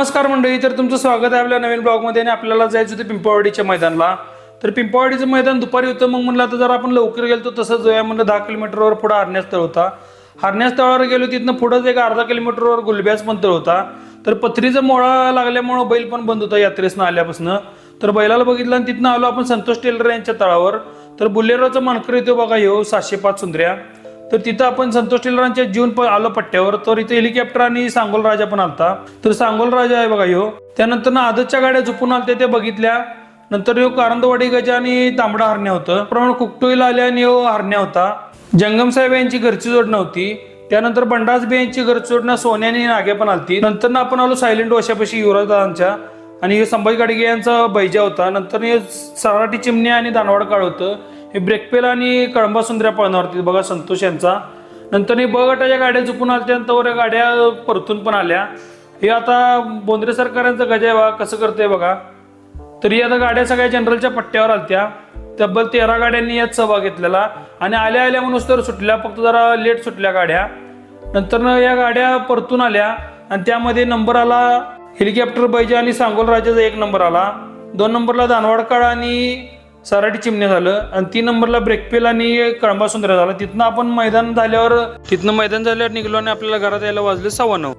नमस्कार मंडळी तर तुमचं स्वागत आहे आपल्या नवीन ब्लॉगमध्ये आणि आपल्याला जायचं होतं पिंपळवाडीच्या मैदानला. तर पिंपळवाडीचं मैदान दुपारी होतं मग म्हणलं आता जर आपण लवकर गेलो तर तसं जाऊया म्हणलं दहा किलोमीटरवर पुढं हरण्यास तळ होता. हरण्यास तळावर गेलो तिथनं पुढंच एक अर्धा किलोमीटरवर गुलब्यास पण तळ होता. तर पथरीचा मोळा लागल्यामुळं बैल पण बंद होता यात्रेसनं आल्यापासून. तर बैलाला बघितलं आणि तिथनं आलो आपण संतोष टेलर यांच्या तळावर. तर बुलेरोचा मानकर येतो बघा येऊ हो, सातशे पाच सुंदऱ्या. तर तिथं आपण संतोष टिलरांच्या जीवन आलो पट्ट्यावर. तर इथे हेलिकॉप्टर आणि सांगोल राजा पण आलता. तर सांगोल राजा आहे बघा ह्यो. त्यानंतर ना आदतच्या गाड्या झुपून आलत्या त्या बघितल्या. नंतर ह्यो कारंदवाडी गजा आणि तांबडा हरण्या होतं. प्रमाण कुकटोईला आल्या आणि ह्यो हरण्या होता. जंगम साहेब यांची घरची जोड नव्हती. त्यानंतर बंडास बे यांची घरची जोड ना आणि नाग्या पण आलती. नंतर ना आपण आलो सायलेंट वशापाशी युवराजदादांच्या आणि हे संभाजी गाडगे यांचा बैजा होता. नंतर हे सराटी चिमण्या आणि दानवाड काळ होतं. हे ब्रेकपेल आणि कळंबा सुंदऱ्या पळणावरती. बघा संतोष यांचा. नंतर हे ब गटाच्या गाड्या चुकून आल्या त्यानंतर या गाड्या परतून पण आल्या. हे आता बोंद्रे सरकारांचं गजा आहे बघा कसं करतंय बघा. तरी आता गाड्या सगळ्या जनरलच्या पट्ट्यावर आलत्या. तब्बल तेरा गाड्यांनी यात सहभाग घेतलेला. आणि आल्या आल्या म्हणून तर सुटल्या फक्त जरा लेट सुटल्या गाड्या. नंतर या गाड्या परतून आल्या. आणि त्यामध्ये नंबर आला हेलिकॉप्टर बैजा आणि सांगोल राजाचा एक नंबर आला. दोन नंबरला दानवाडकाळ आणि सराटी चिमणे झालं आणि तीन नंबरला ब्रेकपेल आणि कळंबा सुंदर झालं. तिथनं आपण मैदान झाल्यावर तिथनं मैदान झाल्यावर निघलो आणि आपल्याला घरात यायला वाजले सव्वा नऊ.